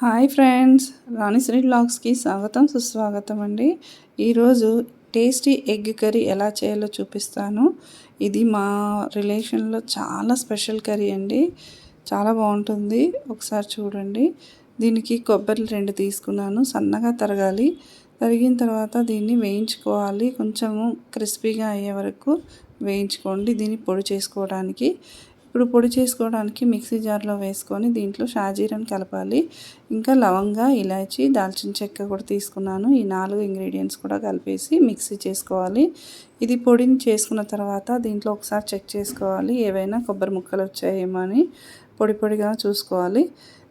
Hi friends రాణిశ్రీ బ్లాగ్స్కి స్వాగతం సుస్వాగతం అండి. ఈరోజు టేస్టీ ఎగ్ కర్రీ ఎలా చేయాలో చూపిస్తాను. ఇది మా రిలేషన్లో చాలా స్పెషల్ కర్రీ అండి. చాలా బాగుంటుంది. ఒకసారి చూడండి. దీనికి కొబ్బరి రెండు తీసుకున్నాను. సన్నగా తరగాలి. తరిగిన తర్వాత దీన్ని వేయించుకోవాలి. కొంచెము క్రిస్పీగా అయ్యే వరకు వేయించుకోండి. దీన్ని పొడి చేసుకోవడానికి. ఇప్పుడు పొడి చేసుకోవడానికి మిక్సీ జార్లో వేసుకొని దీంట్లో షాజీరాని కలపాలి. ఇంకా లవంగా ఇలాచి దాల్చిన చెక్క కూడా తీసుకున్నాను. ఈ నాలుగు ఇంగ్రీడియంట్స్ కూడా కలిపేసి మిక్సీ చేసుకోవాలి. ఇది పొడిని చేసుకున్న తర్వాత దీంట్లో ఒకసారి చెక్ చేసుకోవాలి. ఏవైనా కొబ్బరి ముక్కలు వచ్చాయేమో అని పొడి పొడిగా చూసుకోవాలి.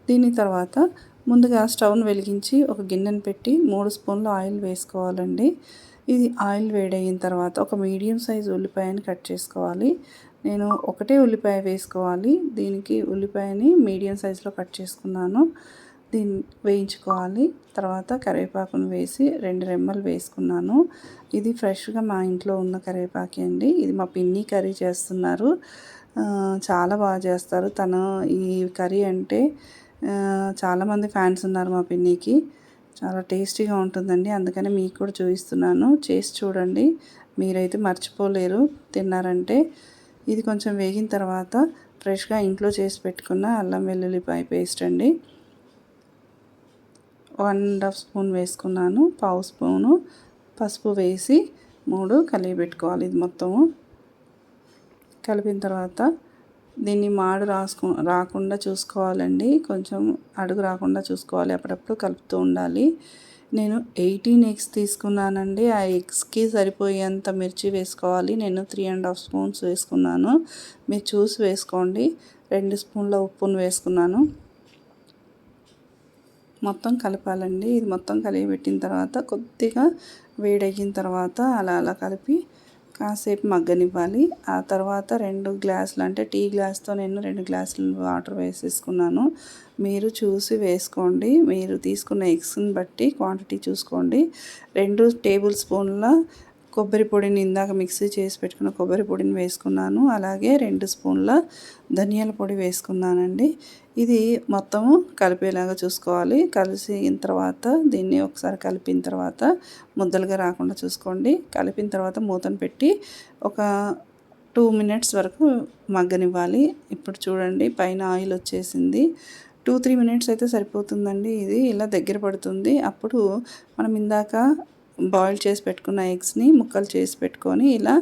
దీని తర్వాత ముందుగా స్టవ్ను వెలిగించి ఒక గిన్నెను పెట్టి మూడు స్పూన్లు ఆయిల్ వేసుకోవాలండి. ఇది ఆయిల్ వేడయిన తర్వాత ఒక మీడియం సైజు ఉల్లిపాయని కట్ చేసుకోవాలి. నేను ఒకటే ఉల్లిపాయ వేసుకోవాలి. దీనికి ఉల్లిపాయని మీడియం సైజులో కట్ చేసుకున్నాను. దీన్ని వేయించుకోవాలి. తర్వాత కరివేపాకును వేసి రెండు రెమ్మలు వేసుకున్నాను. ఇది ఫ్రెష్గా మా ఇంట్లో ఉన్న కరివేపాకి అండి. ఇది మా పిన్ని కర్రీ చేస్తున్నారు. చాలా బాగా చేస్తారు. తను ఈ కర్రీ అంటే చాలామంది ఫ్యాన్స్ ఉన్నారు మా పిన్నికి. చాలా టేస్టీగా ఉంటుందండి. అందుకని మీకు కూడా చూపిస్తున్నాను. చేసి చూడండి. మీరైతే మర్చిపోలేరు. తిన్నారంటే ఇది కొంచెం వేగిన తర్వాత ఫ్రెష్గా ఇంట్లో చేసి పెట్టుకున్న అల్లం వెల్లుల్లిపాయ పేస్ట్ అండి. వన్ అండ్ హాఫ్ స్పూన్ వేసుకున్నాను పావు స్పూను పసుపు వేసి మూడు కలిగి పెట్టుకోవాలి ఇది మొత్తము. కలిపిన తర్వాత దీన్ని మాడు రాసుకు రాకుండా చూసుకోవాలండి. కొంచెం అడుగు రాకుండా చూసుకోవాలి అప్పుడప్పుడు కలుపుతూ ఉండాలి. నేను ఎయిటీన్ ఎగ్స్ తీసుకున్నానండి. ఆ ఎగ్స్కి సరిపోయేంత మిర్చి వేసుకోవాలి. నేను త్రీ అండ్ హాఫ్ స్పూన్స్ వేసుకున్నాను. మీరు చూసి వేసుకోండి. రెండు స్పూన్ల ఉప్పును వేసుకున్నాను. మొత్తం కలపాలండి. ఇది మొత్తం కలిపి పెట్టిన తర్వాత కొద్దిగా వేడెక్కిన తర్వాత అలా అలా కలిపి కాసేపు మగ్గనివ్వాలి. ఆ తర్వాత రెండు గ్లాసులు అంటే టీ గ్లాస్తో నేను రెండు గ్లాసులు వాటర్ వేసేసుకున్నాను. మీరు చూసి వేసుకోండి. మీరు తీసుకున్న ఎగ్స్ని బట్టి క్వాంటిటీ చూసుకోండి. రెండు టేబుల్ స్పూన్ల కొబ్బరి పొడిని ఇందాక మిక్సీ చేసి పెట్టుకున్న కొబ్బరి పొడిని వేసుకున్నాను. అలాగే రెండు స్పూన్ల ధనియాల పొడి వేసుకున్నానండి. ఇది మొత్తము కలిపేలాగా చూసుకోవాలి. కలిసిన తర్వాత దీన్ని ఒకసారి కలిపిన తర్వాత ముద్దలుగా రాకుండా చూసుకోండి. కలిపిన తర్వాత మూతను పెట్టి ఒక టూ మినిట్స్ వరకు మగ్గనివ్వాలి. ఇప్పుడు చూడండి పైన ఆయిల్ వచ్చేసింది. టూ త్రీ మినిట్స్ అయితే సరిపోతుందండి ఇది. ఇలా దగ్గర పడుతుంది. అప్పుడు మనం ఇందాక బాయిల్ చేసి పెట్టుకున్న ఎగ్స్ని ముక్కలు చేసి పెట్టుకొని ఇలా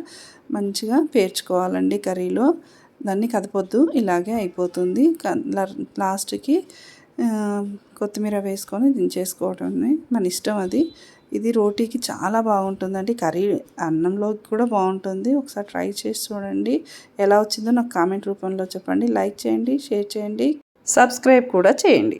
మంచిగా పేర్చుకోవాలండి కర్రీలో. దాన్ని కదపొద్దు ఇలాగే అయిపోతుంది. లాస్ట్కి కొత్తిమీర వేసుకొని దించేసుకోవటం మన ఇష్టం అది. ఇది రోటీకి చాలా బాగుంటుందండి. కర్రీ అన్నంలోకి కూడా బాగుంటుంది. ఒకసారి ట్రై చేసి చూడండి. ఎలా వచ్చిందో నాకు కామెంట్ రూపంలో చెప్పండి. లైక్ చేయండి షేర్ చేయండి. సబ్స్క్రైబ్ కూడా చేయండి.